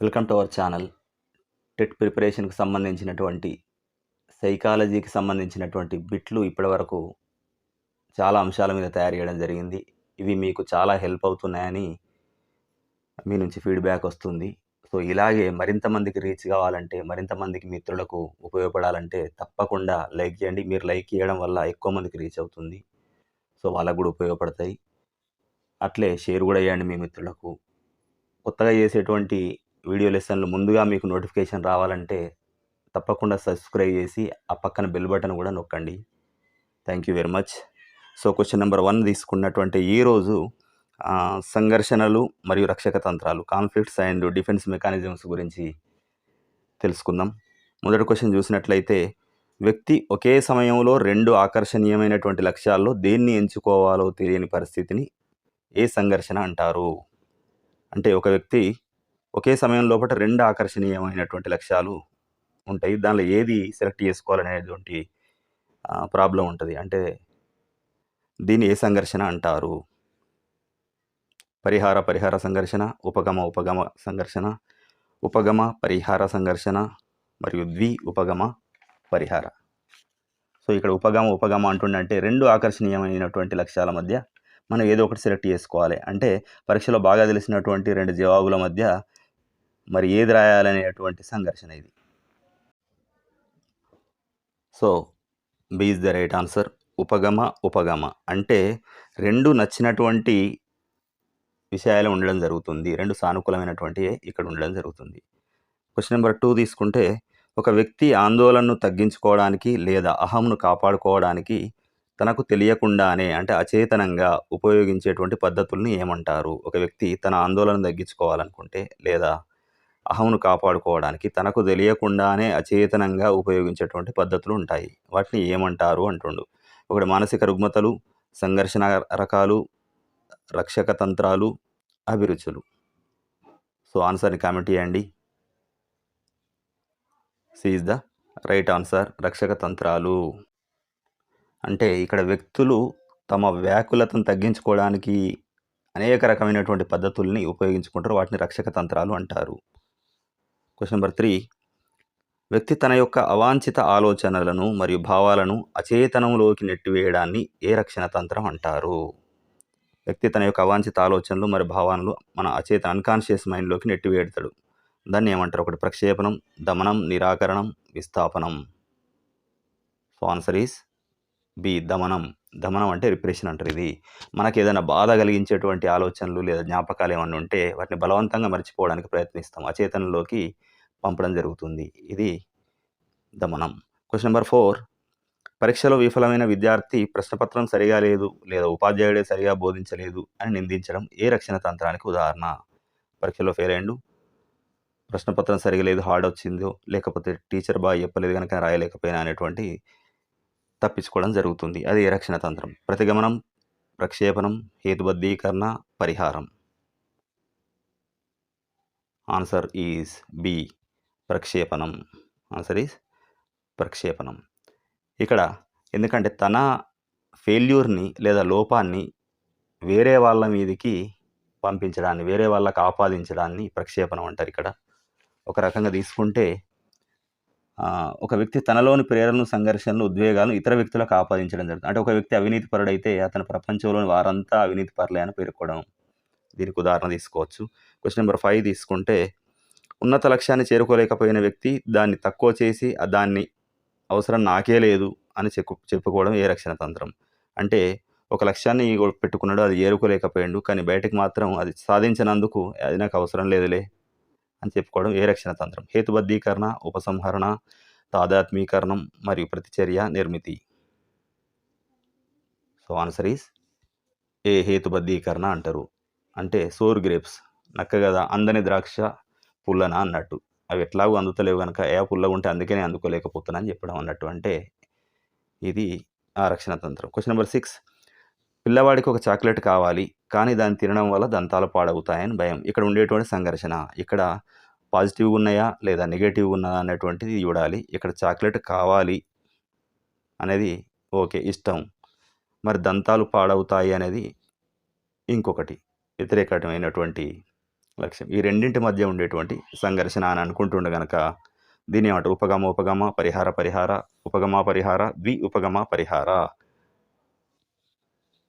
Welcome to our channel TET ప్రిపరేషన్కి సంబంధించినటువంటి సైకాలజీకి సంబంధించినటువంటి బిట్లు ఇప్పటివరకు చాలా అంశాల మీద తయారు చేయడం జరిగింది. ఇవి మీకు చాలా హెల్ప్ అవుతున్నాయని మీ నుంచి ఫీడ్బ్యాక్ వస్తుంది. సో ఇలాగే మరింత మందికి రీచ్ కావాలంటే మరింత మందికి మిత్రులకు ఉపయోగపడాలంటే తప్పకుండా లైక్ చేయండి. మీరు లైక్ చేయడం వల్ల ఎక్కువ మందికి రీచ్ అవుతుంది. సో వాళ్ళకు కూడా ఉపయోగపడతాయి. అట్లే షేర్ కూడా చేయండి మీ మిత్రులకు. కొత్తగా చేసేటువంటి వీడియో లెసన్లు ముందుగా మీకు నోటిఫికేషన్ రావాలంటే తప్పకుండా సబ్స్క్రైబ్ చేసి ఆ పక్కన బెల్ బటన్ కూడా నొక్కండి. Thank you very much. So question number one తీసుకున్నటువంటి ఈరోజు సంఘర్షణలు మరియు రక్షక తంత్రాలు కాన్ఫ్లిక్ట్స్ అండ్ డిఫెన్స్ మెకానిజమ్స్ గురించి తెలుసుకుందాం. మొదటి క్వశ్చన్ చూసినట్లయితే వ్యక్తి ఒకే సమయంలో రెండు ఆకర్షణీయమైనటువంటి లక్ష్యాల్లో దేన్ని ఎంచుకోవాలో తెలియని పరిస్థితిని ఏ సంఘర్షణ అంటారు? అంటే ఒక వ్యక్తి ఒకే సమయం లోపల రెండు ఆకర్షణీయమైనటువంటి లక్ష్యాలు ఉంటాయి. దానిలో ఏది సెలెక్ట్ చేసుకోవాలనేటువంటి ప్రాబ్లం ఉంటుంది. అంటే దీన్ని ఏ సంఘర్షణ అంటారు? పరిహార పరిహార సంఘర్షణ ఉపగమ ఉపగమ సంఘర్షణ ఉపగమ పరిహార సంఘర్షణ మరియు ద్వి ఉపగమ పరిహార. సో ఇక్కడ ఉపగమ ఉపగమ అంటుండంటే రెండు ఆకర్షణీయమైనటువంటి లక్ష్యాల మధ్య మనం ఏదో ఒకటి సెలెక్ట్ చేసుకోవాలి. అంటే పరీక్షలో బాగా తెలిసినటువంటి రెండు జవాబుల మధ్య మరి ఏది రాయాలనేటువంటి సంఘర్షణ ఇది. So B is the right answer. ఉపగమ ఉపగమ. అంటే రెండు నచ్చినటువంటి విషయాలు ఉండడం జరుగుతుంది. రెండు సానుకూలమైనటువంటి ఇక్కడ ఉండడం జరుగుతుంది. క్వశ్చన్ నెంబర్ టూ తీసుకుంటే ఒక వ్యక్తి ఆందోళనను తగ్గించుకోవడానికి లేదా అహంను కాపాడుకోవడానికి తనకు తెలియకుండానే అంటే అచేతనంగా ఉపయోగించేటువంటి పద్ధతుల్ని ఏమంటారు? ఒక వ్యక్తి తన ఆందోళన తగ్గించుకోవాలనుకుంటే లేదా అహంను కాపాడుకోవడానికి తనకు తెలియకుండానే అచేతనంగా ఉపయోగించేటువంటి పద్ధతులు ఉంటాయి. వాటిని ఏమంటారు అంటుండు. ఒకటి మానసిక రుగ్మతలు సంఘర్షణ రకాలు రక్షక తంత్రాలు అభిరుచులు. సో ఆన్సర్ని కామెంట్ చేయండి. సీజ్ ద రైట్ ఆన్సర్ రక్షక తంత్రాలు. అంటే ఇక్కడ వ్యక్తులు తమ వ్యాకులతను తగ్గించుకోవడానికి అనేక రకమైనటువంటి పద్ధతుల్ని ఉపయోగించుకుంటారు. వాటిని రక్షక తంత్రాలు అంటారు. క్వశ్చన్ నెంబర్ త్రీ వ్యక్తి తన యొక్క అవాంఛిత ఆలోచనలను మరియు భావాలను అచేతనంలోకి నెట్టివేయడాన్ని ఏ రక్షణ తంత్రం అంటారు? వ్యక్తి తన యొక్క అవాంఛిత ఆలోచనలు మరియు భావాలను మన అచేత అన్కాన్షియస్ మైండ్లోకి నెట్టివేడతాడు దాన్ని ఏమంటారు? ఒకటి ప్రక్షేపణం దమనం నిరాకరణం విస్థాపనం. సో ఆన్సర్ ఈస్ బి దమనం. దమనం అంటే రిప్రెషన్ అంటారు ఇది. మనకి ఏదైనా బాధ కలిగించేటువంటి ఆలోచనలు లేదా జ్ఞాపకాలు ఏమన్నా ఉంటే వాటిని బలవంతంగా మర్చిపోవడానికి ప్రయత్నిస్తాం. అచేతనంలోకి పంపడం జరుగుతుంది. ఇది దమనం. క్వశ్చన్ నెంబర్ ఫోర్ పరీక్షలో విఫలమైన విద్యార్థి ప్రశ్నపత్రం సరిగా లేదు లేదా ఉపాధ్యాయుడే సరిగా బోధించలేదు అని నిందించడం ఏ రక్షణ తంత్రానికి ఉదాహరణ? పరీక్షలో ఫెయిల్ అయ్యిండు. ప్రశ్నపత్రం సరిగా లేదు హార్డ్ వచ్చిందో లేకపోతే టీచర్ బాగా చెప్పలేదు కనుక రాయలేకపోయినా అనేటువంటి తప్పించుకోవడం జరుగుతుంది. అది ఏ రక్షణ తంత్రం? ప్రతిగమనం ప్రక్షేపణం హేతుబద్ధీకరణ పరిహారం. ఆన్సర్ ఈజ్ బి ప్రక్షేపణం. ఆన్సర్ ఈజ్ ప్రక్షేపణం. ఇక్కడ ఎందుకంటే తన ఫెయిల్యూర్ని లేదా లోపాన్ని వేరే వాళ్ళ మీదకి పంపించడాన్ని వేరే వాళ్ళకి ఆపాదించడాన్ని ప్రక్షేపణం అంటారు ఇక్కడ. ఒక రకంగా తీసుకుంటే ఒక వ్యక్తి తనలోని ప్రేరణను సంఘర్షణలు ఉద్వేగాలను ఇతర వ్యక్తులకు ఆపాదించడం జరుగుతుంది. అంటే ఒక వ్యక్తి అవినీతి పరుడైతే అతని ప్రపంచంలోని వారంతా అవినీతి పరులే అని పేర్కొనడం. దీనికి ఉదాహరణ తీసుకోవచ్చు. క్వశ్చన్ నెంబర్ ఫైవ్ తీసుకుంటే ఉన్నత లక్ష్యాన్ని చేరుకోలేకపోయిన వ్యక్తి దాన్ని తక్కువ చేసి దాన్ని అవసరం నాకే లేదు అని చెప్పు చెప్పుకోవడం ఏ రక్షణ తంత్రం. అంటే ఒక లక్ష్యాన్ని పెట్టుకున్నాడు అది చేరుకోలేకపోయాడు కానీ బయటకు మాత్రం అది సాధించినందుకు అది నాకు అవసరం లేదులే అని చెప్పుకోవడం ఏ రక్షణ తంత్రం. హేతుబద్ధీకరణ ఉపసంహరణ తాదాత్మీకరణం మరియు ప్రతిచర్య నిర్మితి. సో ఆన్సర్ ఈస్ ఏ హేతుబద్ధీకరణ అంటారు? అంటే సోర్ గ్రేప్స్. నక్క కదా అందని ద్రాక్ష పుల్లనా అన్నట్టు. అవి ఎట్లాగో అందుతలేవు కనుక ఏ పుల్లగా ఉంటే అందుకనే అందుకోలేకపోతున్నా అని చెప్పడం అన్నట్టు అంటే ఇది ఆ రక్షణ తంత్రం. క్వశ్చన్ నెంబర్ సిక్స్ పిల్లవాడికి ఒక చాక్లెట్ కావాలి కానీ దాన్ని తినడం వల్ల దంతాలు పాడవుతాయని భయం. ఇక్కడ ఉండేటువంటి సంఘర్షణ. ఇక్కడ పాజిటివ్ ఉన్నాయా లేదా నెగిటివ్ ఉన్నదా అనేటువంటిది చూడాలి. ఇక్కడ చాక్లెట్ కావాలి అనేది ఓకే ఇష్టం. మరి దంతాలు పాడవుతాయి అనేది ఇంకొకటి. వ్యతిరేకమైనటువంటి లక్ష్యం. ఈ రెండింటి మధ్య ఉండేటువంటి సంఘర్షణ అని అనుకుంటుండే గనక దీని ఏమంటారు? ఉపగమ ఉపగమ పరిహార పరిహార ఉపగమ పరిహార ద్వి ఉపగమ పరిహార.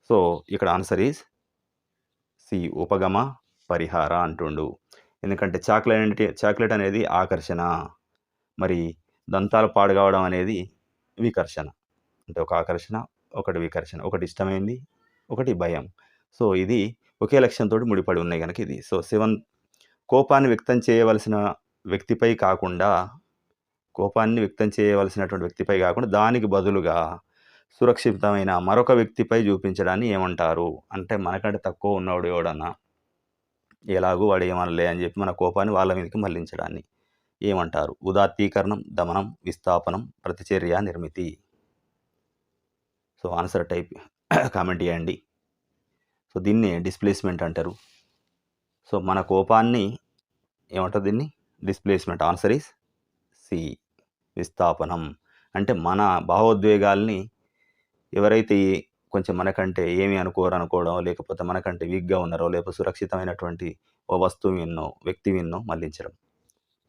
సో ఇక్కడ ఆన్సర్ ఈజ్ సి ఉపగమ పరిహార అంటుండు. ఎందుకంటే చాక్లెట్ చాక్లెట్ అనేది ఆకర్షణ. మరి దంతాలు పాడు కావడం అనేది వికర్షణ. అంటే ఒక ఆకర్షణ ఒకటి వికర్షణ. ఒకటి ఇష్టమైంది ఒకటి భయం. సో ఇది ఒకే లక్ష్యంతో ముడిపడి ఉన్నాయి కనుక ఇది. సో సెవెన్ కోపాన్ని వ్యక్తం చేయవలసిన వ్యక్తిపై కాకుండా కోపాన్ని వ్యక్తం చేయవలసినటువంటి వ్యక్తిపై కాకుండా దానికి బదులుగా సురక్షితమైన మరొక వ్యక్తిపై చూపించడాన్ని ఏమంటారు? అంటే మనకంటే తక్కువ ఉన్నవాడు ఎవడన్నా ఎలాగూ వాడు ఏమనలే అని చెప్పి మన కోపాన్ని వాళ్ళ మీదకి మళ్ళించడాన్ని ఏమంటారు? ఉదాత్తీకరణం దమనం విస్థాపనం ప్రతిచర్య నిర్మితి. సో ఆన్సర్ టైప్ కామెంట్ చేయండి. సో దీన్ని డిస్ప్లేస్మెంట్ అంటారు. సో మన కోపాన్ని ఏమంటారు దీన్ని? డిస్ప్లేస్మెంట్ ఆన్సర్ ఈస్ సి విస్థాపనం. అంటే మన భావోద్వేగాల్ని ఎవరైతే కొంచెం మనకంటే ఏమి అనుకోరు అనుకోవడం లేకపోతే మనకంటే వీక్గా ఉన్నారో లేకపోతే సురక్షితమైనటువంటి ఓ వస్తువు విన్నో వ్యక్తి విన్నో మళ్ళించడం.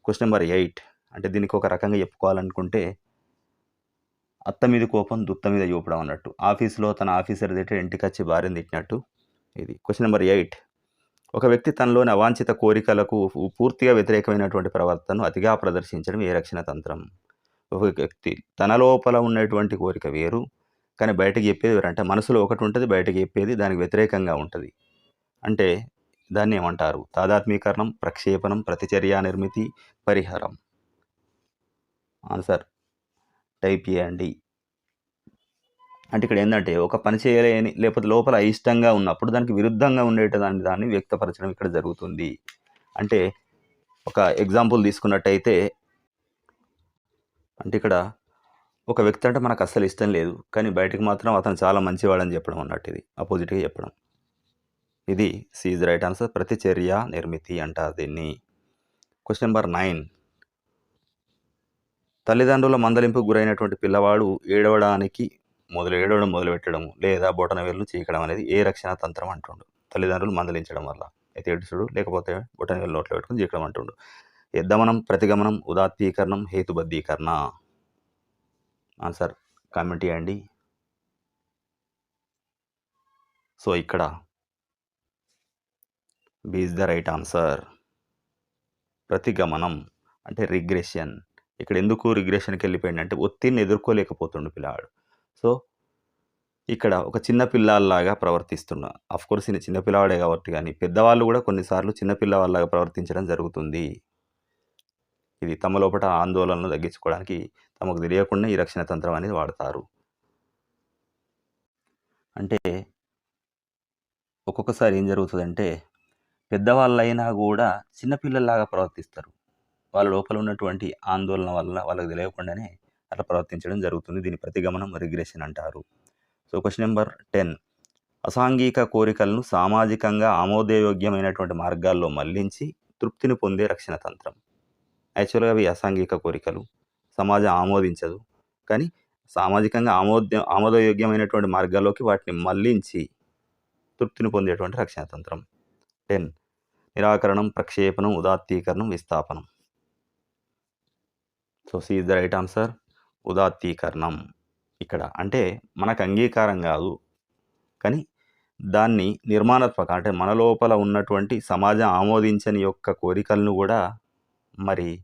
క్వశ్చన్ నెంబర్ ఎయిట్ అంటే దీనికి ఒక రకంగా చెప్పుకోవాలనుకుంటే అత్త మీద కోపం దుత్త మీద చూపడం అన్నట్టు. ఆఫీస్లో తన ఆఫీసర్ తిట్టే ఇంటికి వచ్చి భార్యను తిట్టినట్టు. ఇది. క్వశ్చన్ నెంబర్ ఎయిట్ ఒక వ్యక్తి తనలోని అవాంఛిత కోరికలకు పూర్తిగా వ్యతిరేకమైనటువంటి ప్రవర్తనను అతిగా ప్రదర్శించడం ఏ రక్షణ తంత్రం? ఒక వ్యక్తి తన లోపల ఉన్నటువంటి కోరిక వేరు కానీ బయటకు చెప్పేది వేరు. అంటే మనసులో ఒకటి ఉంటుంది బయటకు చెప్పేది దానికి వ్యతిరేకంగా ఉంటుంది. అంటే దాన్ని ఏమంటారు? తాదాత్మీకరణం ప్రక్షేపణం ప్రతిచర్య నిర్మితి పరిహారం. ఆన్సర్ టైప్ చేయండి అంటే ఇక్కడ ఏంటంటే ఒక పని చేయలేని లేకపోతే లోపల అయిష్టంగా ఉన్నప్పుడు దానికి విరుద్ధంగా ఉండేట దాన్ని దాన్ని వ్యక్తపరచడం ఇక్కడ జరుగుతుంది. అంటే ఒక ఎగ్జాంపుల్ తీసుకున్నట్టయితే అంటే ఇక్కడ ఒక వ్యక్తి అంటే మనకు అస్సలు ఇష్టం లేదు కానీ బయటకు మాత్రం అతను చాలా మంచివాడని చెప్పడం అన్నట్టు ఇది అపోజిట్గా చెప్పడం. ఇది సీజ్ రైట్ ఆన్సర్ ప్రతిచర్య నిర్మితి అంటారు దీన్ని. క్వశ్చన్ నెంబర్ నైన్ తల్లిదండ్రుల మందలింపుకు గురైనటువంటి పిల్లవాడు ఏడవడానికి మొదలు ఏడవడం మొదలుపెట్టడం లేదా బొటన వేళ్ళు చీకడం అనేది ఏ రక్షణ తంత్రం అంటుండు. తల్లిదండ్రులు మందలించడం వల్ల. అయితే ఏడుచుడు లేకపోతే బొటన వేలు నోట్లో పెట్టుకుని చీకడం అంటుండు. దమనం ప్రతిగమనం ఉదాత్తీకరణం హేతుబద్ధీకరణ. ఆన్సర్ కామెంట్ చేయండి. సో ఇక్కడ B is the right answer. ప్రతిగమనం అంటే రిగ్రెషన్. ఇక్కడ ఎందుకు రిగ్రెషన్కి వెళ్ళిపోయింది అంటే ఒత్తిడిని ఎదుర్కోలేకపోతుండు పిల్లాడు. సో ఇక్కడ ఒక చిన్న పిల్లాల్లాగా ప్రవర్తిస్తున్నా. అఫ్ కోర్స్ ఈయన చిన్నపిల్లవాడే కాబట్టి కానీ పెద్దవాళ్ళు కూడా కొన్నిసార్లు చిన్నపిల్లవాళ్ళలాగా ప్రవర్తించడం జరుగుతుంది. ఇది తమ లోపల ఆందోళనలు తగ్గించుకోవడానికి తమకు తెలియకుండా ఈ రక్షణ తంత్రం అనేది వాడతారు. అంటే ఒక్కొక్కసారి ఏం జరుగుతుందంటే పెద్దవాళ్ళైనా కూడా చిన్నపిల్లల్లాగా ప్రవర్తిస్తారు. వాళ్ళ లోపల ఉన్నటువంటి ఆందోళన వల్ల వాళ్ళకి తెలియకుండానే అట్లా ప్రవర్తించడం జరుగుతుంది. దీని ప్రతిగమనం రిగ్రెషన్ అంటారు. So question number ten. అసాంఘిక కోరికలను సామాజికంగా ఆమోదయోగ్యమైనటువంటి మార్గాల్లో మళ్ళించి తృప్తిని పొందే రక్షణ తంత్రం. యాక్చువల్గా అవి అసాంఘిక కోరికలు. సమాజం ఆమోదించదు. కానీ సామాజికంగా ఆమోద ఆమోదయోగ్యమైనటువంటి మార్గాల్లోకి వాటిని మళ్ళించి తృప్తిని పొందేటువంటి రక్షణ తంత్రం. టెన్. నిరాకరణం ప్రక్షేపణం ఉదాత్తీకరణం విస్థాపనం. So C is the right answer. ఉదాత్తీకరణం ఇక్కడ. అంటే మనకు అంగీకారం కాదు. కానీ దాన్ని నిర్మాణాత్మక అంటే మన లోపల ఉన్నటువంటి సమాజం ఆమోదించని యొక్క కోరికలను కూడా మరి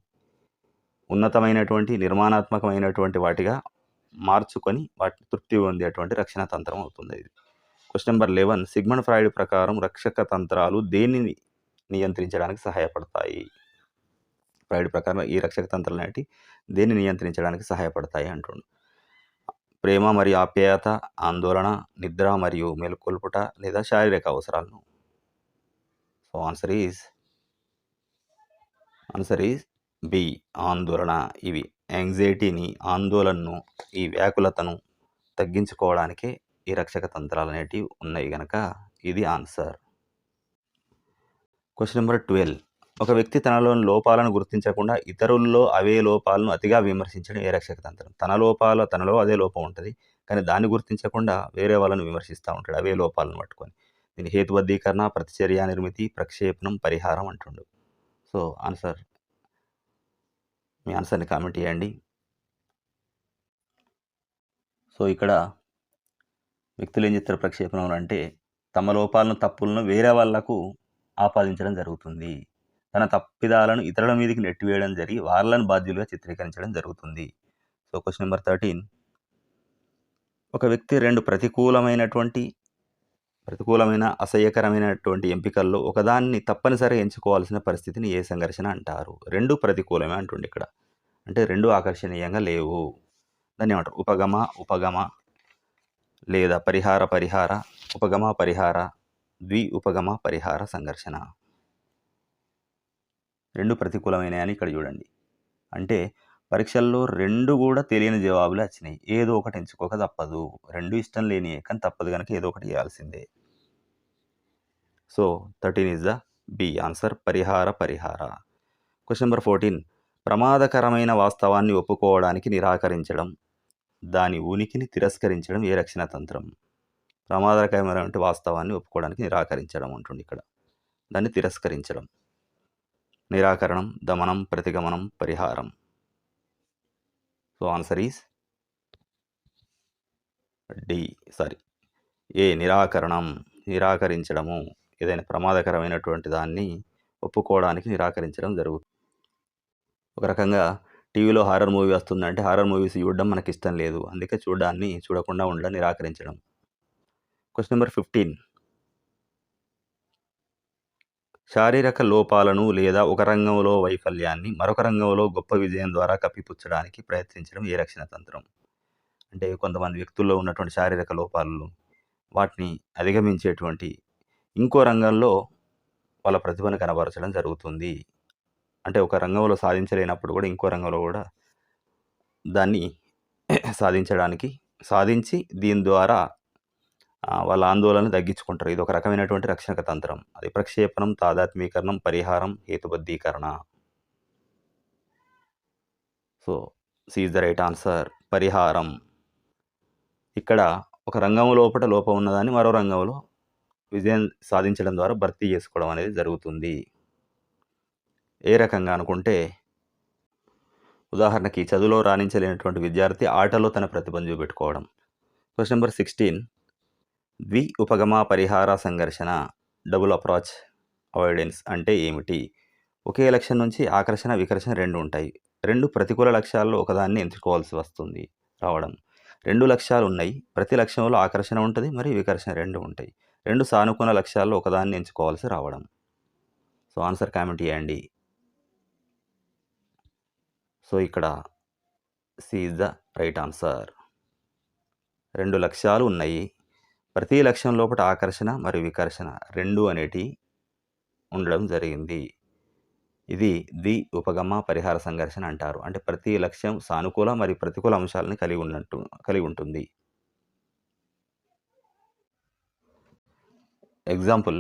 ఉన్నతమైనటువంటి నిర్మాణాత్మకమైనటువంటి వాటిగా మార్చుకొని వాటిని తృప్తి పొందేటువంటి రక్షణ తంత్రం అవుతుంది ఇది. Question number eleven Sigmund Freud ప్రకారం రక్షక తంత్రాలు దేనిని నియంత్రించడానికి సహాయపడతాయి? ఫ్రాయిడ్ ప్రకారం ఈ రక్షక తంత్రాలు అనేవి దీన్ని నియంత్రించడానికి సహాయపడతాయి అంటుండు. ప్రేమ మరియు ఆప్యాయత ఆందోళన నిద్ర మరియు మేలుకొల్పుట లేదా శారీరక అవసరాలను. So answer is answer is B ఆందోళన. ఇవి యాంగ్జైటీని ఆందోళనను ఈ వ్యాకులతను తగ్గించుకోవడానికి ఈ రక్షక తంత్రాలు అనేటివి ఉన్నాయి కనుక ఇది ఆన్సర్ క్వశ్చన్ నెంబర్ ట్వెల్వ్ ఒక వ్యక్తి తనలోని లోపాలను గుర్తించకుండా ఇతరుల్లో అవే లోపాలను అతిగా విమర్శించడం ఏ రక్షక తంత్రం? తన లోపాల తనలో అదే లోపం ఉంటుంది. కానీ దాన్ని గుర్తించకుండా వేరే వాళ్ళని విమర్శిస్తూ ఉంటాడు అవే లోపాలను పట్టుకొని. దీని హేతుబద్ధీకరణ ప్రతిచర్య నిర్మితి ప్రక్షేపణం పరిహారం అంటుండు. సో ఆన్సర్ మీ ఆన్సర్ని కామెంట్ చేయండి. సో ఇక్కడ వ్యక్తులు ఏం చేస్తారు ప్రక్షేపణం అంటే తమ లోపాలను తప్పులను వేరే వాళ్ళకు ఆపాదించడం జరుగుతుంది. తన తప్పిదాలను ఇతరుల మీదకి నెట్టివేయడం జరిగి వాళ్ళని బాధ్యులుగా చిత్రీకరించడం జరుగుతుంది. సో క్వశ్చన్ నెంబర్ థర్టీన్ ఒక వ్యక్తి రెండు ప్రతికూలమైనటువంటి ప్రతికూలమైన అసహ్యకరమైనటువంటి ఎంపికల్లో ఒకదాన్ని తప్పనిసరిగా ఎంచుకోవాల్సిన పరిస్థితిని ఏ సంఘర్షణ అంటారు? రెండు ప్రతికూలమే అంటుండే ఇక్కడ. అంటే రెండు ఆకర్షణీయంగా లేవు. దాన్ని ఏమంటారు? ఉపగమ ఉపగమ లేదా పరిహార పరిహార ఉపగమ పరిహార ద్వి ఉపగమ పరిహార సంఘర్షణ. రెండు ప్రతికూలమైన ఇక్కడ చూడండి. అంటే పరీక్షల్లో రెండు కూడా తెలియని జవాబులు వచ్చినాయి. ఏదో ఒకటి ఎంచుకోక తప్పదు. రెండు ఇష్టం లేని కానీ తప్పదు కనుక ఏదో ఒకటి ఇవ్వాల్సిందే so thirteen is the B answer. పరిహార పరిహార. Question number fourteen. ప్రమాదకరమైన వాస్తవాన్ని ఒప్పుకోవడానికి నిరాకరించడం దాని ఉనికిని తిరస్కరించడం ఏ రక్షణ తంత్రం? ప్రమాదకరమైనటువంటి వాస్తవాన్ని ఒప్పుకోవడానికి నిరాకరించడం ఉంటుంది ఇక్కడ. దాన్ని తిరస్కరించడం. నిరాకరణం దమనం ప్రతిగమనం పరిహారం. So answer is D sorry A నిరాకరణం నిరాకరించడము. ఏదైనా ప్రమాదకరమైనటువంటి దాన్ని ఒప్పుకోవడానికి నిరాకరించడం జరుగుతుంది. ఒక రకంగా టీవీలో హారర్ మూవీ వస్తుందంటే హారర్ మూవీస్ చూడడం మనకి ఇష్టం లేదు. అందుకే చూడడాన్ని చూడకుండా ఉండడం నిరాకరించడం. క్వశ్చన్ నెంబర్ ఫిఫ్టీన్ శారీరక లోపాలను లేదా ఒక రంగంలో వైఫల్యాన్ని మరొక రంగంలో గొప్ప విజయం ద్వారా కప్పిపుచ్చడానికి ప్రయత్నించడం ఏ రక్షణ తంత్రం? అంటే కొంతమంది వ్యక్తుల్లో ఉన్నటువంటి శారీరక లోపాలను వాటిని అధిగమించేటువంటి ఇంకో రంగంలో వాళ్ళ ప్రతిభను కనబరచడం జరుగుతుంది. అంటే ఒక రంగంలో సాధించలేనప్పుడు కూడా ఇంకో రంగంలో కూడా దాన్ని సాధించడానికి సాధించి దీని ద్వారా వాళ్ళ ఆందోళన తగ్గించుకుంటారు. ఇది ఒక రకమైనటువంటి రక్షణ తంత్రం. అది ప్రక్షేపణం తాదాత్మీకరణం పరిహారం హేతుబద్ధీకరణ. So C is the right answer. పరిహారం. ఇక్కడ ఒక రంగం లోపల లోపం ఉన్నదాన్ని మరో రంగంలో విజయం సాధించడం ద్వారా భర్తీ చేసుకోవడం అనేది జరుగుతుంది. ఏ రకంగా అనుకుంటే ఉదాహరణకి చదువులో రాణించలేనటువంటి విద్యార్థి ఆటలో తన ప్రతిభను చూపెట్టుకోవడం. Question number sixteen. ద్వి ఉపగమ పరిహార సంఘర్షణ డబుల్ అప్రాచ్ అవాయిడెన్స్ అంటే ఏమిటి? ఒకే లక్ష్యం నుంచి ఆకర్షణ వికర్షణ రెండు ఉంటాయి. రెండు ప్రతికూల లక్ష్యాల్లో ఒకదాన్ని ఎంచుకోవాల్సి వస్తుంది రావడం. రెండు లక్ష్యాలు ఉన్నాయి. ప్రతి లక్ష్యంలో ఆకర్షణ ఉంటుంది మరియు వికర్షణ రెండు ఉంటాయి. రెండు సానుకూల లక్ష్యాల్లో ఒకదాన్ని ఎంచుకోవాల్సి రావడం. సో ఆన్సర్ కామెంట్ చేయండి. సో ఇక్కడ C is the right answer. రెండు లక్ష్యాలు ఉన్నాయి. ప్రతి లక్ష్యం లోపల ఆకర్షణ మరియు వికర్షణ రెండు అనేటి ఉండడం జరిగింది. ఇది ది ఉపగమ పరిహార సంఘర్షణ అంటారు. అంటే ప్రతి లక్ష్యం సానుకూల మరియు ప్రతికూల అంశాలను కలిగి ఉన్నట్టు కలిగి ఉంటుంది. ఎగ్జాంపుల్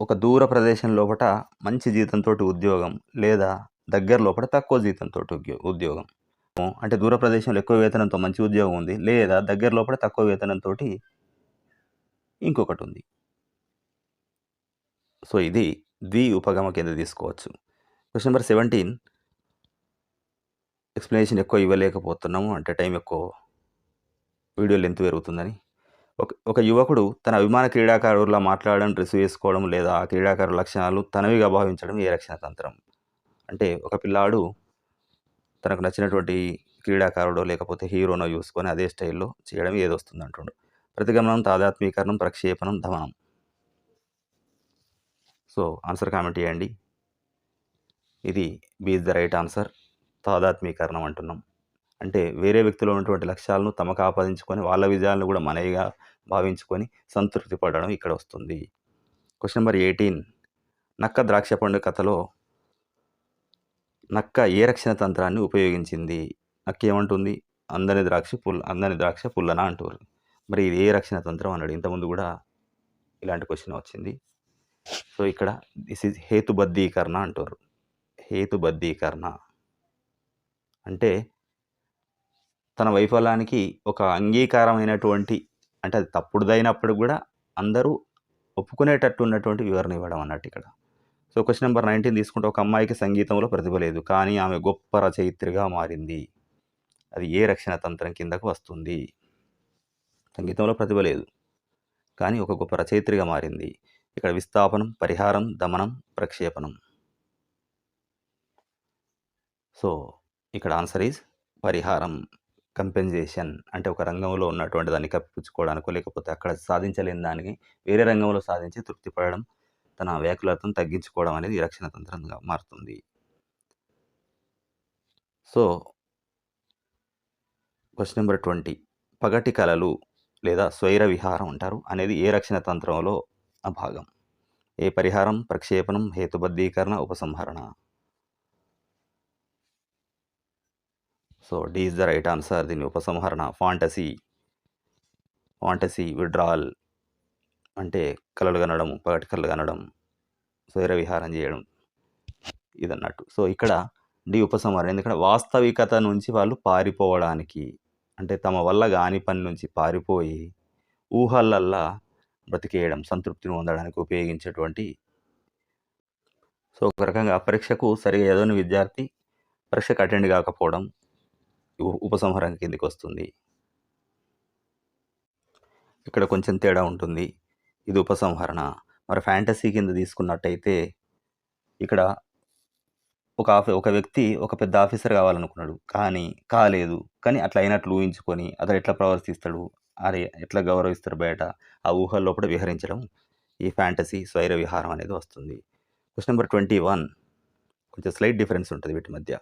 ఒక దూర ప్రదేశం లోపల మంచి జీతంతో ఉద్యోగం లేదా దగ్గర లోపల తక్కువ జీతంతో ఉద్యోగం. అంటే దూర ప్రదేశంలో ఎక్కువ వేతనంతో మంచి ఉద్యోగం ఉంది లేదా దగ్గర లోపల తక్కువ వేతనంతో ఇంకొకటి ఉంది సో ఇది ద్వి ఉపగమ కింద తీసుకోవచ్చు. క్వశ్చన్ నెంబర్ సెవెంటీన్ ఎక్స్ప్లెనేషన్ ఎక్కువ ఇవ్వలేకపోతున్నాము అంటే టైం ఎక్కువ వీడియో లెంత్ పెరుగుతుందని. ఒక ఒక యువకుడు తన అభిమాన క్రీడాకారులా మాట్లాడడం డ్రెస్ వేసుకోవడం లేదా ఆ క్రీడాకారుల లక్షణాలు తనవిగా భావించడం ఏ రక్షణ తంత్రం? అంటే ఒక పిల్లాడు తనకు నచ్చినటువంటి క్రీడాకారుడో లేకపోతే హీరోనో చూసుకొని అదే స్టైల్లో చేయడం ఏదో వస్తుంది అంటుండు ప్రతిగమనం తాదాత్మీకరణం ప్రక్షేపణం ధమనం సో ఆన్సర్ కామెంట్ చేయండి. ఇది బీ ద రైట్ ఆన్సర్. తాదాత్మీకరణం అంటున్నాం. అంటే వేరే వ్యక్తిలో ఉన్నటువంటి లక్ష్యాలను తమకు ఆపాదించుకొని వాళ్ళ విజయాలను కూడా మనవిగా భావించుకొని సంతృప్తి పడడం ఇక్కడ వస్తుంది. Question number eighteen. నక్క ద్రాక్ష పండు కథలో నక్క ఏ రక్షణ తంత్రాన్ని ఉపయోగించింది. నక్క ఏమంటుంది? అందని ద్రాక్ష పుల్ అందని ద్రాక్ష పుల్లన అంటారు. మరి ఇది ఏ రక్షణ తంత్రం అన్నాడు. ఇంతకుముందు కూడా ఇలాంటి క్వశ్చన్ వచ్చింది. సో ఇక్కడ దిస్ ఇస్ హేతుబద్ధీకరణ అంటారు. హేతుబద్ధీకరణ అంటే తన వైఫల్యానికి ఒక అంగీకారమైనటువంటి అంటే అది తప్పుడుదైనప్పుడు కూడా అందరూ ఒప్పుకునేటట్టు ఉన్నటువంటి వివరణ ఇవ్వడం అన్నట్టు ఇక్కడ. సో క్వశ్చన్ నెంబర్ నైన్టీన్ తీసుకుంటే ఒక అమ్మాయికి సంగీతంలో ప్రతిభ లేదు కానీ ఆమె గొప్ప రచయిత్రిగా మారింది. అది ఏ రక్షణ తంత్రం కిందకు వస్తుంది? సంగీతంలో ప్రతిభ లేదు కానీ ఒక గొప్ప రచయిత్రిగా మారింది. ఇక్కడ విస్థాపనం పరిహారం దమనం ప్రక్షేపణం. సో ఇక్కడ ఆన్సర్ ఈజ్ పరిహారం కంపెన్సేషన్ అంటే ఒక రంగంలో ఉన్నటువంటి దాన్ని కప్పిపుచ్చుకోవడానికో లేకపోతే అక్కడ సాధించలేని దానికి వేరే రంగంలో సాధించి తృప్తిపడడం తన వ్యాకులతను తగ్గించుకోవడం అనేది రక్షణ తంత్రంగా మారుతుంది. So question number twenty. పగటి కళలు లేదా స్వైర విహారం అంటారు. అనేది ఏ రక్షణ తంత్రంలో ఆ భాగం? ఏ పరిహారం? ప్రక్షేపణం? హేతుబద్ధీకరణ? ఉపసంహరణ? So D is the right answer. దీని ఉపసంహరణ. ఫాంటసీ. Fantasy withdrawal. అంటే కలలు కనడం పగటి కళలు కనడం స్వైర విహారం చేయడం ఇదన్నట్టు. సో ఇక్కడ డి ఉపసంహారం ఎందుకంటే వాస్తవికత నుంచి వాళ్ళు పారిపోవడానికి అంటే తమ వల్ల కాని పని నుంచి పారిపోయి ఊహలల్లా బ్రతికేయడం సంతృప్తిని పొందడానికి ఉపయోగించేటువంటి సో ఒక రకంగా పరీక్షకు సరిగా ఎదవని విద్యార్థి పరీక్షకు అటెండ్ కాకపోవడం ఉపసంహారం కిందకి కిందికి వస్తుంది. ఇక్కడ కొంచెం తేడా ఉంటుంది. ఇది ఉపసంహరణ. మరి ఫ్యాంటసీ కింద తీసుకున్నట్టయితే ఇక్కడ ఒక ఆఫీ ఒక వ్యక్తి ఒక పెద్ద ఆఫీసర్ కావాలనుకున్నాడు. కానీ కాలేదు. కానీ అట్లా అయినట్లు ఊహించుకొని అతడు ఎట్లా ప్రవర్తిస్తాడు? అరే ఎట్లా గౌరవిస్తారు బయట? ఆ ఊహల లోపల విహరించడం ఈ ఫ్యాంటసీ స్వైర విహారం అనేది వస్తుంది. క్వశ్చన్ నెంబర్ ట్వంటీ వన్ కొంచెం స్లైట్ డిఫరెన్స్ ఉంటుంది వీటి మధ్య.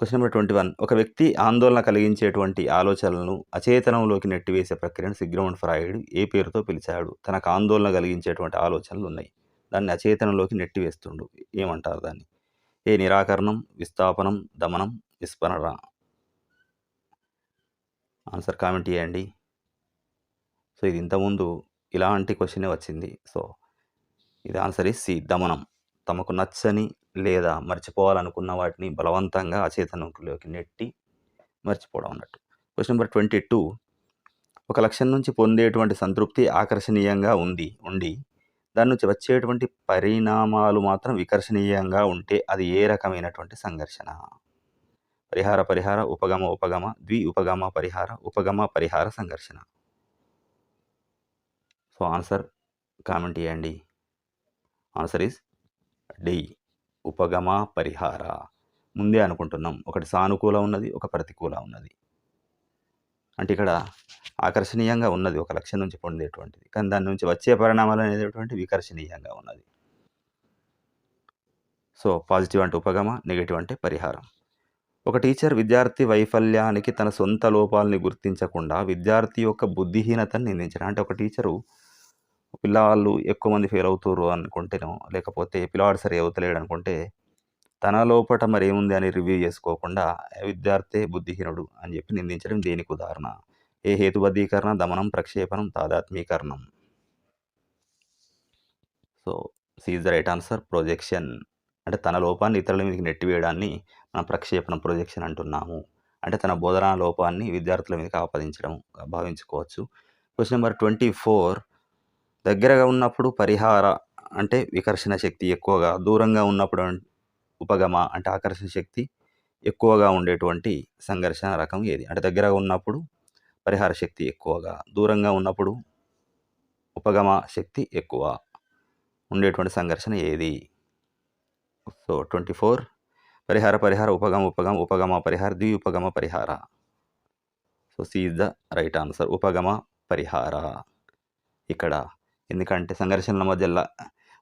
క్వశ్చన్ నెంబర్ ట్వంటీ వన్ ఒక వ్యక్తి ఆందోళన కలిగించేటువంటి ఆలోచనలను అచేతనంలోకి నెట్టివేసే ప్రక్రియను సిగ్రౌండ్ ఫ్రాయిడ్ ఏ పేరుతో పిలిచాడు? తనకు ఆందోళన కలిగించేటువంటి ఆలోచనలు ఉన్నాయి. దాన్ని అచేతనంలోకి నెట్టివేస్తుండు. ఏమంటారు దాన్ని? ఏ నిరాకరణం విస్థాపనం దమనం విస్మరణ? ఆన్సర్ కామెంట్ చేయండి. సో ఇది ఇంతకుముందు ఇలాంటి క్వశ్చనే వచ్చింది. సో ఇది ఆన్సర్ ఇస్ సి దమనం. తమకు నచ్చని లేదా మర్చిపోవాలనుకున్న వాటిని బలవంతంగా అచేతనంలోకి నెట్టి మర్చిపోవడం అన్నట్టు. క్వశ్చన్ నెంబర్ ట్వంటీ టూ ఒక లక్ష్యం నుంచి పొందేటువంటి సంతృప్తి ఆకర్షణీయంగా ఉంది ఉండి దాని నుంచి వచ్చేటువంటి పరిణామాలు మాత్రం వికర్షణీయంగా ఉంటే అది ఏ రకమైనటువంటి సంఘర్షణ? పరిహార పరిహార ఉపగమ ఉపగమ ద్వి ఉపగమ పరిహార ఉపగమ పరిహార సంఘర్షణ. సో ఆన్సర్ కామెంట్ చేయండి. Answer is D. ఉపగమ పరిహార. ముందే అనుకుంటున్నాం. ఒకటి సానుకూల ఉన్నది ఒక ప్రతికూల ఉన్నది. అంటే ఇక్కడ ఆకర్షణీయంగా ఉన్నది ఒక లక్ష్యం నుంచి పొందేటువంటిది. కానీ దాని నుంచి వచ్చే పరిణామాలు అనేటువంటి వికర్షణీయంగా ఉన్నది. సో పాజిటివ్ అంటే ఉపగమ నెగిటివ్ అంటే పరిహారం. ఒక టీచర్ విద్యార్థి వైఫల్యానికి తన సొంత లోపాలని గుర్తించకుండా విద్యార్థి యొక్క బుద్ధిహీనతను నిందించడం. అంటే ఒక టీచరు పిల్లవాళ్ళు ఎక్కువ మంది ఫెయిల్ అవుతారు అనుకుంటేనో లేకపోతే పిల్లవాడు సరి అవుతలేడు అనుకుంటే తన లోపట మరి ఏముంది అని రివ్యూ చేసుకోకుండా విద్యార్థి బుద్ధిహీనుడు అని చెప్పి నిందించడం దేనికి ఉదాహరణ? ఏ హేతుబద్ధీకరణ? దమనం ప్రక్షేపణం తాదాత్మీకరణం so C is the right answer. Projection. అంటే తన లోపాన్ని ఇతరుల మీదకి నెట్టివేయడాన్ని మనం ప్రక్షేపణం ప్రొజెక్షన్ అంటున్నాము. అంటే తన బోధనా లోపాన్ని విద్యార్థుల మీదకి ఆపాదించడం భావించుకోవచ్చు. Question number twenty four. దగ్గరగా ఉన్నప్పుడు పరిహార అంటే వికర్షణ శక్తి ఎక్కువగా దూరంగా ఉన్నప్పుడు ఉపగమ అంటే ఆకర్షణ శక్తి ఎక్కువగా ఉండేటువంటి సంఘర్షణ రకం ఏది? అంటే దగ్గరగా ఉన్నప్పుడు పరిహార శక్తి ఎక్కువగా దూరంగా ఉన్నప్పుడు ఉపగమ శక్తి ఎక్కువ ఉండేటువంటి సంఘర్షణ ఏది? సో ట్వంటీ ఫోర్ పరిహార పరిహార ఉపగమ ఉపగమ ఉపగమ పరిహార ద్వి ఉపగమ పరిహార. So C is the right answer. ఉపగమ పరిహార. ఇక్కడ ఎందుకంటే సంఘర్షణల మధ్య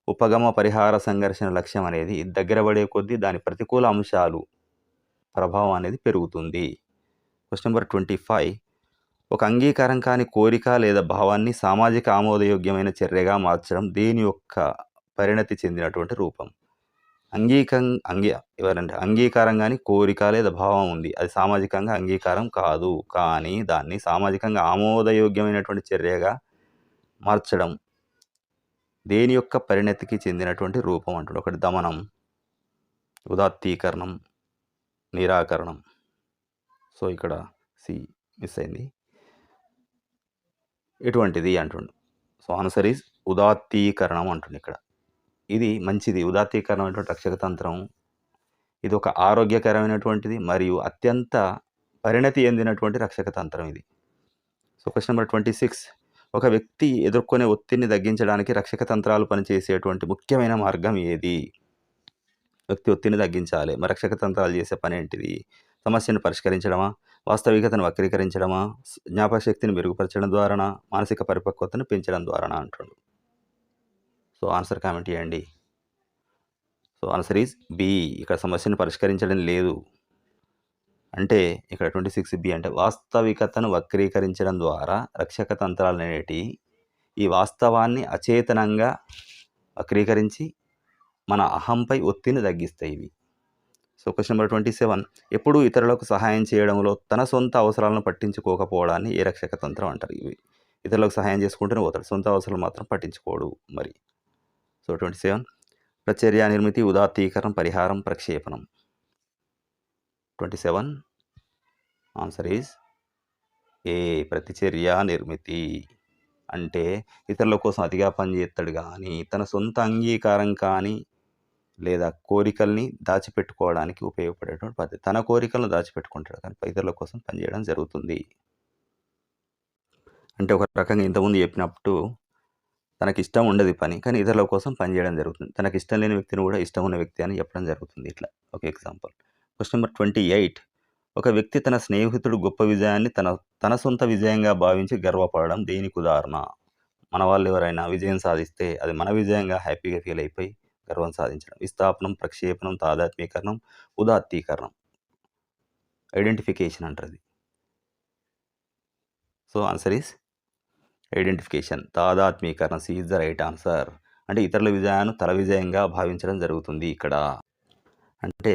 ఉపగమ పరిహార సంఘర్షణ లక్ష్యం అనేది దగ్గర పడే కొద్దీ దాని ప్రతికూల అంశాలు ప్రభావం అనేది పెరుగుతుంది. క్వశ్చన్ నెంబర్ ట్వంటీ ఫైవ్ ఒక అంగీకారం కాని కోరిక లేదా భావాన్ని సామాజిక ఆమోదయోగ్యమైన చర్యగా మార్చడం దేని యొక్క పరిణతి చెందినటువంటి రూపం? అంగీకం అంగీ ఎవరంటే అంగీకారం కానీ కోరిక లేదా భావం ఉంది. అది సామాజికంగా అంగీకారం కాదు. కానీ దాన్ని సామాజికంగా ఆమోదయోగ్యమైనటువంటి చర్యగా మార్చడం దేని యొక్క పరిణతికి చెందినటువంటి రూపం అంటాడు. ఒకటి దమనం ఉదాత్తీకరణం నిరాకరణం. సో ఇక్కడ సి మిస్ అయింది. ఎటువంటిది అంటుండు. సో ఆన్సర్ ఈజ్ ఉదాత్తీకరణం అంటుంది ఇక్కడ. ఇది మంచిది. ఉదాత్తీకరణం అంటే రక్షక తంత్రం ఇది ఒక ఆరోగ్యకరమైనటువంటిది మరియు అత్యంత పరిణతి చెందినటువంటి రక్షక తంత్రం ఇది. So question number twenty six. ఒక వ్యక్తి ఎదుర్కొనే ఒత్తిడిని తగ్గించడానికి రక్షక తంత్రాలు పనిచేసేటువంటి ముఖ్యమైన మార్గం ఏది? వ్యక్తి ఒత్తిడిని తగ్గించాలి. మరి రక్షక తంత్రాలు చేసే పని ఏంటిది? సమస్యను పరిష్కరించడమా? వాస్తవికతను వక్రీకరించడమా? జ్ఞాపకశక్తిని మెరుగుపరచడం ద్వారానా? మానసిక పరిపక్వతను పెంచడం ద్వారానా అంటుండు. సో ఆన్సర్ కామెంట్ చేయండి. So answer is B. ఇక్కడ సమస్యను పరిష్కరించడం లేదు. అంటే ఇక్కడ ట్వంటీ సిక్స్ బి అంటే వాస్తవికతను వక్రీకరించడం ద్వారా రక్షక తంత్రాలు అనేటి ఈ వాస్తవాన్ని అచేతనంగా వక్రీకరించి మన అహంపై ఒత్తిడిని తగ్గిస్తాయి ఇవి. So question number twenty seven. ఎప్పుడూ ఇతరులకు సహాయం చేయడంలో తన సొంత అవసరాలను పట్టించుకోకపోవడాన్ని ఏ రక్షక తంత్రం అంటారు. ఇవి ఇతరులకు సహాయం చేసుకుంటూనే పోతాడు. సొంత అవసరాలు మాత్రం పట్టించుకోడు మరి. So twenty seven. ప్రచర్య నిర్మితి ఉదాత్తీకరణం పరిహారం ప్రక్షేపణం. Twenty seven answer is A ప్రతిచర్య నిర్మితి. అంటే ఇతరుల కోసం అతిగా పనిచేస్తాడు కానీ తన సొంత అంగీకారం కానీ లేదా కోరికల్ని దాచిపెట్టుకోవడానికి ఉపయోగపడేటువంటి పద్ధతి. తన కోరికలను దాచిపెట్టుకుంటాడు కానీ ఇతరుల కోసం పనిచేయడం జరుగుతుంది. అంటే ఒక రకంగా ఇంతకుముందు చెప్పినప్పుడు తనకి ఇష్టం ఉండదు పని కానీ ఇతరుల కోసం పనిచేయడం జరుగుతుంది. తనకి ఇష్టం లేని వ్యక్తిని కూడా ఇష్టం ఉన్న వ్యక్తి అని చెప్పడం జరుగుతుంది ఇట్లా. ఒక example. Question number twenty eight. ఒక వ్యక్తి తన స్నేహితుడు గొప్ప విజయాన్ని తన తన సొంత విజయంగా భావించి గర్వపడడం దేనికి ఉదాహరణ? మన వాళ్ళు ఎవరైనా విజయం సాధిస్తే అది మన విజయంగా హ్యాపీగా ఫీల్ అయిపోయి గర్వం సాధించడం. విస్థాపనం ప్రక్షేపణం తాదాత్మీకరణం ఉదాత్తీకరణం. ఐడెంటిఫికేషన్ అంటారు so answer is identification. తాదాత్మీకరణ C is the right answer. అంటే ఇతరుల విజయాన్ని తల విజయంగా భావించడం జరుగుతుంది ఇక్కడ. అంటే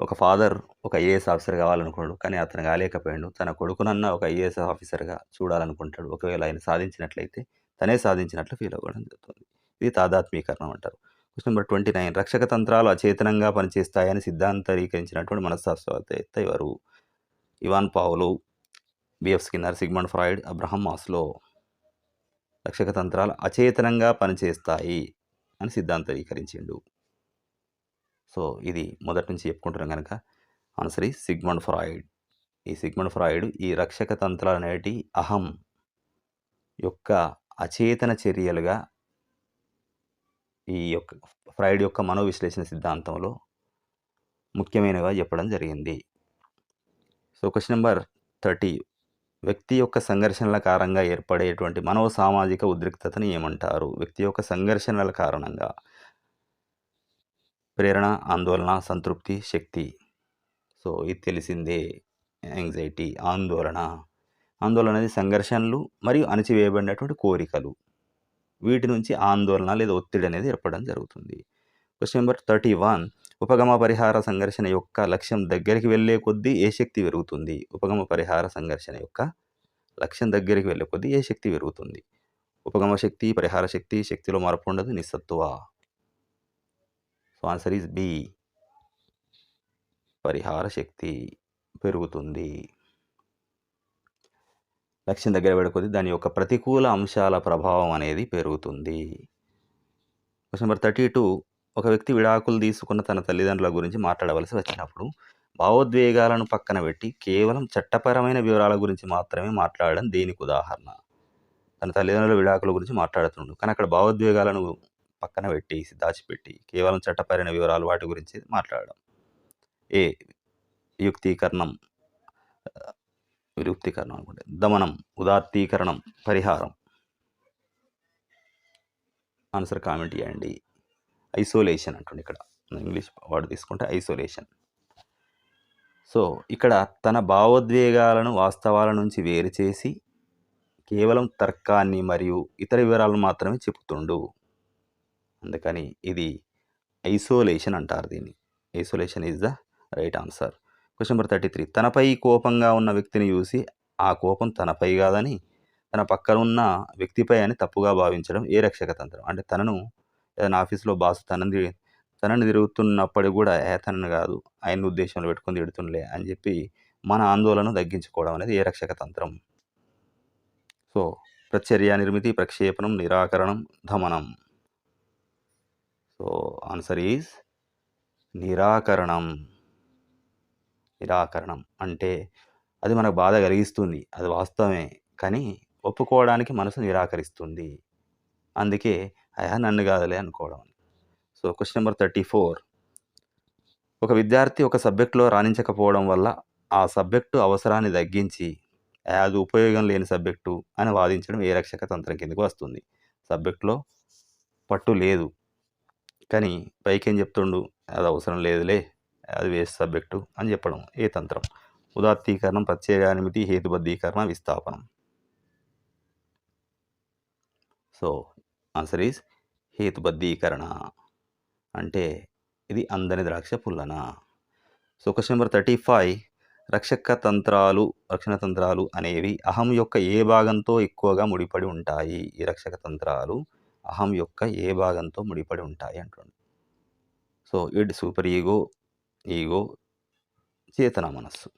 ఒక ఫాదర్ ఒక ఐఏఎస్ ఆఫీసర్ కావాలనుకున్నాడు కానీ అతను కాలేకపోయాడు. తన కొడుకునన్న ఒక ఐఏఎస్ ఆఫీసర్గా చూడాలనుకుంటాడు. ఒకవేళ ఆయన సాధించినట్లయితే తనే సాధించినట్లు ఫీల్ అవ్వడం జరుగుతుంది. ఇది తాదాత్మీకరణం అంటారు. Question number twenty nine. రక్షక తంత్రాలు అచేతనంగా పనిచేస్తాయని సిద్ధాంతరీకరించినటువంటి మనస్తత్వవేత్త ఎవరు? Ivan Pavlov BF Skinner Sigmund Freud Abraham Maslow. రక్షక తంత్రాలు అచేతనంగా పనిచేస్తాయి అని సిద్ధాంతరీకరించిండు. సో ఇది మొదటి నుంచి చెప్పుకుంటున్నాం కనుక ఆన్సర్ ఈ సిగ్మండ్ ఫ్రాయిడ్. ఈ సిగ్మండ్ ఫ్రాయిడ్ ఈ రక్షక తంత్రాలు అనేటి అహం యొక్క అచేతన చర్యలుగా ఈ యొక్క ఫ్రాయిడ్ యొక్క మనోవిశ్లేషణ సిద్ధాంతంలో ముఖ్యమైనవిగా చెప్పడం జరిగింది. So question number thirty. వ్యక్తి యొక్క సంఘర్షణల కారణంగా ఏర్పడేటువంటి మనో సామాజిక ఉద్రిక్తతని ఏమంటారు? వ్యక్తి యొక్క సంఘర్షణల కారణంగా. ప్రేరణ ఆందోళన సంతృప్తి శక్తి. సో ఇది తెలిసిందే యాంగ్జైటీ ఆందోళన. ఆందోళన అనేది సంఘర్షణలు మరియు అణచివేయబడినటువంటి కోరికలు. వీటి నుంచి ఆందోళన లేదా ఒత్తిడి అనేది ఏర్పడడం జరుగుతుంది. క్వశ్చన్ నెంబర్ థర్టీ వన్ ఉపగమ పరిహార సంఘర్షణ యొక్క లక్ష్యం దగ్గరికి వెళ్ళే కొద్దీ ఏ శక్తి పెరుగుతుంది? ఉపగమ పరిహార సంఘర్షణ యొక్క లక్ష్యం దగ్గరికి వెళ్ళే కొద్దీ ఏ శక్తి పెరుగుతుంది? ఉపగమ శక్తి పరిహార శక్తి శక్తిలో మార్పు ఉండదు నిస్సత్వ సో ఆన్సర్ ఈజ్ బి. పరిహార శక్తి పెరుగుతుంది. లక్ష్యం దగ్గర పెడుకొద్ది దాని యొక్క ప్రతికూల అంశాల ప్రభావం అనేది పెరుగుతుంది. క్వశ్చన్ నెంబర్ థర్టీ టూ ఒక వ్యక్తి విడాకులు తీసుకున్న తన తల్లిదండ్రుల గురించి మాట్లాడవలసి వచ్చినప్పుడు భావోద్వేగాలను పక్కన పెట్టి కేవలం చట్టపరమైన వివరాల గురించి మాత్రమే మాట్లాడడం దేనికి ఉదాహరణ? తన తల్లిదండ్రుల విడాకుల గురించి మాట్లాడుతుండు కానీ అక్కడ భావోద్వేగాలను పక్కన పెట్టేసి దాచిపెట్టి కేవలం చట్టపరమైన వివరాలు వాటి గురించి మాట్లాడడం. ఏ యుక్తీకరణం విరుక్తీకరణం అనుకుంటే దమనం ఉదాత్తీకరణం పరిహారం. ఆన్సర్ కామెంట్ చేయండి. ఐసోలేషన్ అంటుండే ఇక్కడ. ఇంగ్లీష్ వర్డ్ తీసుకుంటే ఐసోలేషన్. సో ఇక్కడ తన భావోద్వేగాలను వాస్తవాల నుంచి వేరు చేసి కేవలం తర్కాన్ని మరియు ఇతర వివరాలను మాత్రమే చెబుతుండు. అందుకని ఇది ఐసోలేషన్ అంటారు దీన్ని. Isolation is the right answer question number thirty three తనపై కోపంగా ఉన్న వ్యక్తిని చూసి ఆ కోపం తనపై కాదని తన పక్కన ఉన్న వ్యక్తిపై అని తప్పుగా భావించడం ఏ రక్షక తంత్రం? అంటే తనను ఏదైనా ఆఫీస్లో బాస్ తనని తనని తిరుగుతున్నప్పటికి కూడా ఏ తనను కాదు ఆయన ఉద్దేశంలో పెట్టుకుని తిడుతుండలే అని చెప్పి మన ఆందోళన తగ్గించుకోవడం అనేది ఏ రక్షక తంత్రం? సో ప్రచర్య నిర్మితి ప్రక్షేపణం నిరాకరణం ధమనం సో ఆన్సర్ ఈజ్ నిరాకరణం. నిరాకరణం. అంటే అది మనకు బాధ కలిగిస్తుంది. అది వాస్తవమే. కానీ ఒప్పుకోవడానికి మనసు నిరాకరిస్తుంది. అందుకే అయా నన్ను కాదులే అనుకోవడం so question number thirty four ఒక విద్యార్థి ఒక సబ్జెక్టులో రాణించకపోవడం వల్ల ఆ సబ్జెక్టు అవసరాన్ని తగ్గించి అది ఉపయోగం లేని సబ్జెక్టు అని వాదించడం ఏ రక్షక తంత్రం కిందకు వస్తుంది. సబ్జెక్టులో పట్టు లేదు. కానీ పైకి చెప్తుండు అది అవసరం లేదులే అది వేస్ట్ సబ్జెక్టు అని చెప్పడం ఏ తంత్రం. ఉదాత్తీకరణం ప్రత్యేకానిమితి హేతుబద్ధీకరణ విస్థాపనం. సో ఆన్సర్ ఈజ్ హేతుబద్ధీకరణ. అంటే ఇది అందని ద్రాక్ష పుల్లన? So question number thirty five. రక్షక తంత్రాలు రక్షణ తంత్రాలు అనేవి అహం యొక్క ఏ భాగంతో ఎక్కువగా ముడిపడి ఉంటాయి? ఈ రక్షక తంత్రాలు అహం యొక్క ఏ భాగంతో ముడిపడి ఉంటాయి అంటుంది so id super ego ego చేతన మనస్సు.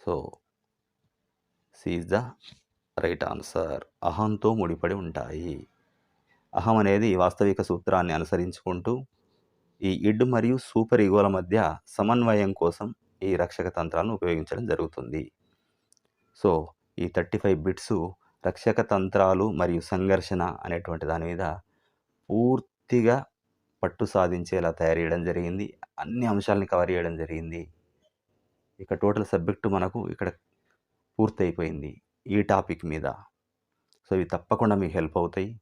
So C is the right answer. అహంతో ముడిపడి ఉంటాయి. అహం అనేది వాస్తవిక సూత్రాన్ని అనుసరించుకుంటూ ఈ ఇడ్ మరియు సూపర్ ఈగోల మధ్య సమన్వయం కోసం ఈ రక్షక తంత్రాలను ఉపయోగించడం జరుగుతుంది. సో ఈ థర్టీ ఫైవ్ బిట్స్ రక్షక తంత్రాలు మరియు సంఘర్షణ అనేటువంటి దాని మీద పూర్తిగా పట్టు సాధించేలా తయారు చేయడం జరిగింది. అన్ని అంశాలని కవర్ చేయడం జరిగింది. ఇక టోటల్ సబ్జెక్టు మనకు ఇక్కడ పూర్తయిపోయింది ఈ టాపిక్ మీద. సో ఇవి తప్పకుండా మీకు హెల్ప్ అవుతాయి.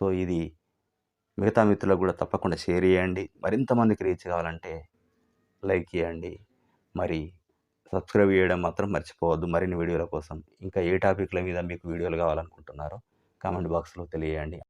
సో ఇది మిగతా మిత్రులకు కూడా తప్పకుండా షేర్ చేయండి. మరింత మందికి రీచ్ కావాలంటే లైక్ చేయండి. మరి సబ్స్క్రైబ్ చేయడం మాత్రం మర్చిపోవద్దు. మరిన్ని వీడియోల కోసం ఇంకా ఏ టాపిక్ల మీద మీకు వీడియోలు కావాలనుకుంటున్నారో కామెంట్ బాక్స్లో తెలియజేయండి.